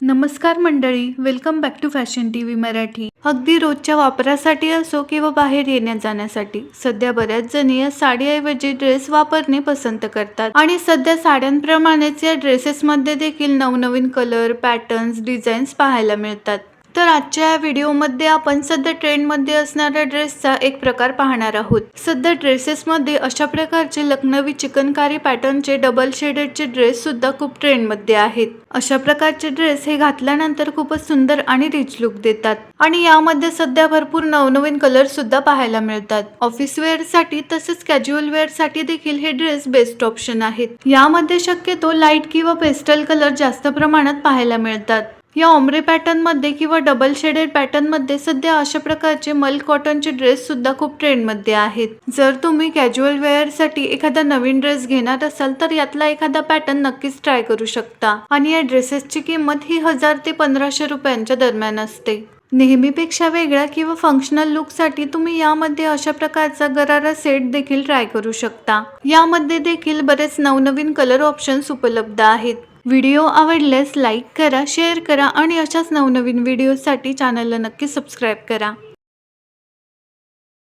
नमस्कार मंडळी welcome back to fashion T V Marathi. अगदी रोजच्या वापरासाठी असो किंवा बाहेर येण्या जाण्यासाठी सध्या बऱ्याच जणी या साडीऐवजी ड्रेस वापरणे पसंत करतात. आणि सध्या साड्यांप्रमाणेच या ड्रेसेसमध्ये देखील नवनवीन कलर पॅटर्न्स डिझाईन्स पाहायला मिळतात. तर आजच्या या व्हिडिओमध्ये आपण सध्या ट्रेंडमध्ये असणाऱ्या ड्रेसचा एक प्रकार पाहणार आहोत. सध्या ड्रेसेसमध्ये अशा प्रकारचे लखनवी चिकनकारी पॅटर्नचे डबल शेडेडचे ड्रेस सुद्धा खूप ट्रेंडमध्ये आहेत. अशा प्रकारचे ड्रेस हे घातल्यानंतर खूपच सुंदर आणि रिच लुक देतात. आणि यामध्ये सध्या भरपूर नवनवीन कलर सुद्धा पाहायला मिळतात. ऑफिस वेअरसाठी तसेच कॅज्युअल वेअरसाठी देखील हे ड्रेस बेस्ट ऑप्शन आहेत. यामध्ये शक्यतो लाइट किंवा पेस्टल कलर जास्त प्रमाणात पाहायला मिळतात. या ऑमरे पॅटर्नमध्ये किंवा डबल शेडेड पॅटर्नमध्ये सध्या अशा प्रकारचे मल कॉटनचे ड्रेससुद्धा खूप ट्रेंडमध्ये आहेत. जर तुम्ही कॅज्युअल वेअरसाठी एखादा नवीन ड्रेस घेणार असाल तर यातला एखादा पॅटर्न नक्कीच ट्राय करू शकता. आणि या ड्रेसेसची किंमत ही हजार ते पंधराशे रुपयांच्या दरम्यान असते. नेहमीपेक्षा वेगळ्या किंवा फंक्शनल लुकसाठी तुम्ही यामध्ये अशा प्रकारचा गरारा सेट देखील ट्राय करू शकता. यामध्ये देखील बरेच नवनवीन कलर ऑप्शन्स उपलब्ध आहेत. व्हिडिओ आवडल्यास लाईक करा शेअर करा आणि अशाच नवनवीन व्हिडिओसाठी चॅनलला नक्की सबस्क्राईब करा.